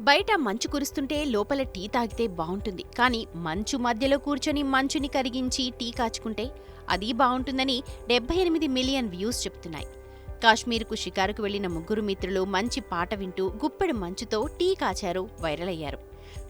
బయట మంచు కురుస్తుంటే లోపల టీ తాగితే బాగుంటుంది. కానీ మంచు మధ్యలో కూర్చొని మంచుని కరిగించి టీ కాచుకుంటే అది బాగుంటుందని డెబ్బై ఎనిమిది మిలియన్ వ్యూస్ చెప్తున్నాయి. కాశ్మీర్కు షికారుకు వెళ్ళిన ముగ్గురు మిత్రులు మంచి పాట వింటూ గుప్పెడు మంచుతో టీ కాచారు వైరల్ అయ్యారు.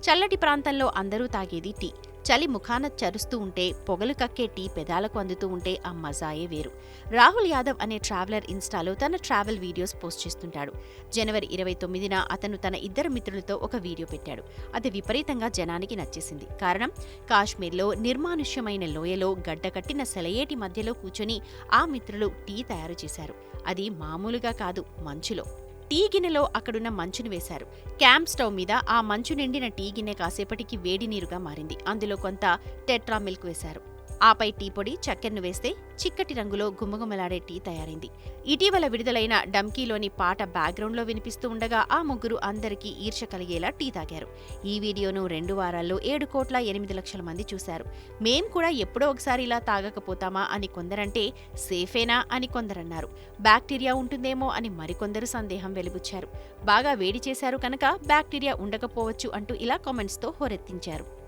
చల్లటి ప్రాంతంలో అందరూ తాగేది టీ. చలి ముఖాన చరుస్తూ ఉంటే పొగలు కక్కే టీ పెదాలకు అందుతూ ఉంటే ఆ మజాయే వేరు. రాహుల్ యాదవ్ అనే ట్రావెలర్ ఇన్స్టాలో తన ట్రావెల్ వీడియోస్ పోస్ట్ చేస్తుంటాడు. జనవరి ఇరవై తొమ్మిదిన అతను తన ఇద్దరు మిత్రులతో ఒక వీడియో పెట్టాడు. అది విపరీతంగా జనానికి నచ్చేసింది. కారణం? కాశ్మీర్లో నిర్మానుష్యమైన లోయలో గడ్డకట్టిన సెలయేటి మధ్యలో కూర్చొని ఆ మిత్రులు టీ తయారు చేశారు. అది మామూలుగా కాదు మంచులో. టీ గిన్నెలో అక్కడున్న మంచును వేశారు. క్యాంప్ స్టవ్ మీద ఆ మంచు నిండిన టీ గిన్నె కాసేపటికి వేడి నీరుగా మారింది. అందులో కొంత టెట్రా మిల్క్ వేశారు. ఆపై టీ పొడి చక్కెరను వేస్తే చిక్కటి రంగులో గుమగుమలాడే టీ తయారైంది. ఇటీవల విడుదలైన డమ్కీలోని పాట బ్యాక్గ్రౌండ్లో వినిపిస్తూ ఉండగా ఆ ముగ్గురు అందరికీ ఈర్ష కలిగేలా టీ తాగారు. ఈ వీడియోను రెండు వారాల్లో ఏడు కోట్ల ఎనిమిది లక్షల మంది చూశారు. మేం కూడా ఎప్పుడో ఒకసారి ఇలా తాగకపోతామా అని కొందరంటే సేఫేనా? అని కొందరన్నారు. బ్యాక్టీరియా ఉంటుందేమో? అని మరికొందరు సందేహం వెలిబుచ్చారు. బాగా వేడి చేశారు కనుక బ్యాక్టీరియా ఉండకపోవచ్చు అంటూ ఇలా కామెంట్స్తో హోరెత్తించారు.